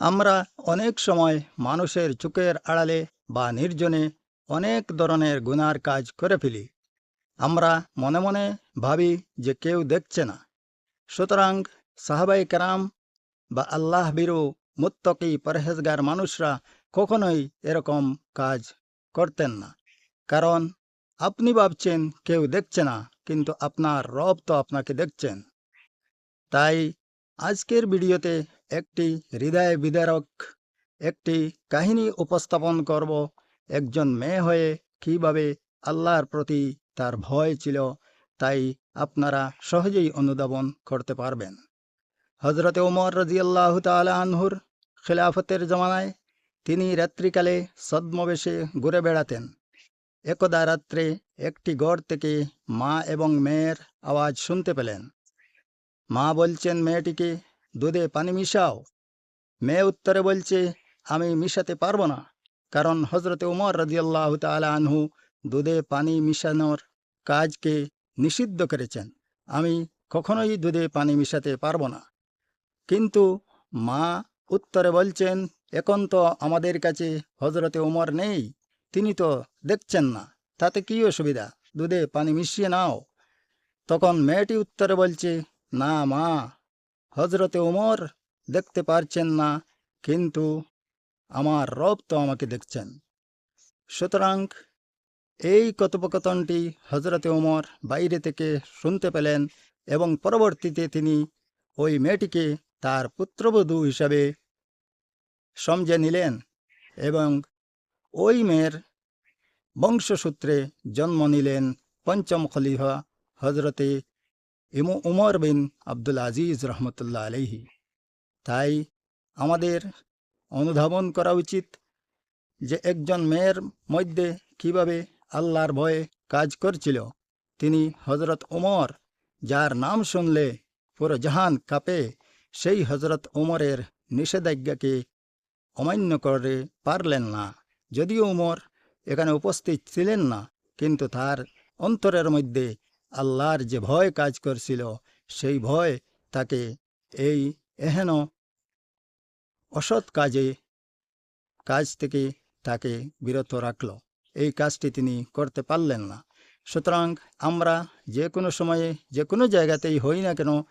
আমরা অনেক সময় মানুষের চোখের আড়ালে বা নির্জনে অনেক ধরনের গুনার কাজ করে ফেলি। আমরা মনে মনে ভাবি যে কেউ দেখছে না। সুতরাং সাহাবাই কারাম বা আল্লাহ বিরু মুত্তকি পরহেজগার মানুষরা কখনোই এরকম কাজ করতেন না। কারণ আপনি ভাবছেন কেউ দেখছে না, কিন্তু আপনার রব তো আপনাকে দেখছেন। তাই আজকের ভিডিওতে একটি হৃদয় বিদারক একটি কাহিনী উপস্থাপন করব। একজন মেয়ে হয়ে কীভাবে আল্লাহর প্রতি তার ভয় ছিল, তাই আপনারা সহজেই অনুধাবন করতে পারবেন। হজরতে উমর রাজিয়াল্লাহ তালা আনহুর খিলাফতের জমানায় তিনি রাত্রিকালে সদ্মবেশে ঘুরে বেড়াতেন। একদা রাত্রে একটি গড় থেকে মা এবং মেয়ের আওয়াজ শুনতে পেলেন। মা বলছেন, মেয়েটিকে দুধে পানি মিশাও। মেয়ে উত্তরে বলছে, আমি মিশাতে পারব না, কারণ হজরতে উমর রাজিয়াল্লাহ তালা আনহু দুধে পানি মিশানোর কাজকে নিষিদ্ধ করেছেন। আমি কখনোই দুধে পানি মিশাতে পারব না। কিন্তু মা উত্তরে বলছেন, এখন তো আমাদের কাছে হজরতে উমর নেই, তিনি তো দেখছেন না, তাতে কী অসুবিধা? দুধে পানি মিশিয়ে নাও। তখন মেয়েটি উত্তরে বলছে না মা হজরতে উমর দেখতে পারছেন না, কিন্তু আমার রব তো আমাকে দেখছেন। সুতরাং এই কথোপকথনটি হজরতে উমর বাইরে থেকে শুনতে পেলেন এবং পরবর্তীতে তিনি ওই মেয়েটিকে তার পুত্রবধূ হিসাবে সমঝে নিলেন এবং ওই মেয়ের বংশসূত্রে জন্ম নিলেন পঞ্চম খলিফা হজরতে ইমু উমর বিন আব্দুল আজিজ রহমতুল্লাহ আলহি তাই আমাদের অনুধাবন করা উচিত যে একজন মেয়ের মধ্যে কীভাবে আল্লাহর ভয়ে কাজ করছিল। তিনি হজরত উমর, যার নাম শুনলে পুরো জাহান কাঁপে, সেই হজরত উমরের নিষেধাজ্ঞাকে অমান্য করে পারলেন না। যদিও উমর এখানে উপস্থিত ছিলেন না, কিন্তু তার অন্তরের মধ্যে আল্লাহর যে ভয় কাজ করছিল, সেই ভয় তাকে এই এহেন অসৎ কাজে, কাজ থেকে তাকে বিরত রাখল। এই কাজটি তিনি করতে পারলেন না। সুতরাং আমরা যে কোনো সময়ে, যে কোনো জায়গাতেই হই না কেন,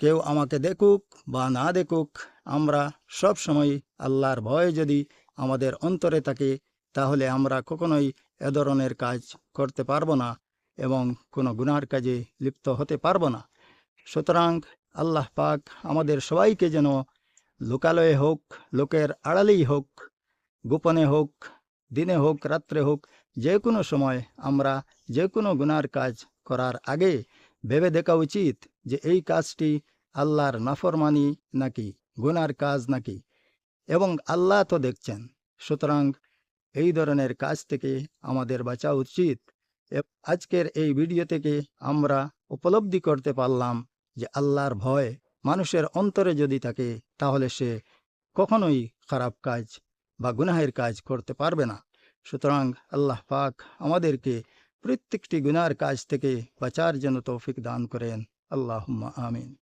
কেউ আমাকে দেখুক বা না দেখুক, আমরা সব সময় আল্লাহর ভয় যদি আমাদের অন্তরে থাকে, তাহলে আমরা কখনোই এ ধরনের কাজ করতে পারব না। এবং কোনো গুনার কাজে লিপ্ত হতে পারব না। সুতরাং আল্লাহ পাক আমাদের সবাইকে যেন লোকালয়ে হোক, লোকের আড়ালেই হোক, গোপনে হোক, দিনে হোক, রাত্রে হোক, যে কোনো সময় আমরা যে কোনো গুনার কাজ করার আগে ভেবে দেখা উচিত যে এই কাজটি আল্লাহর নাফরমানি নাকি, গুনার কাজ নাকি। এবং আল্লাহ তো দেখছেন। সুতরাং এই ধরনের কাজ থেকে আমাদের বাঁচা উচিত। আজকের এই ভিডিও থেকে আমরা উপলব্ধি করতে পারলাম যে আল্লাহর ভয় মানুষের অন্তরে যদি থাকে, তাহলে সে কখনোই খারাপ কাজ বা গুনাহের কাজ করতে পারবে না। সুতরাং আল্লাহ পাক আমাদেরকে প্রত্যেকটি গুনার কাজ থেকে বাঁচার জন্য তৌফিক দান করেন। আল্লাহ আমিন।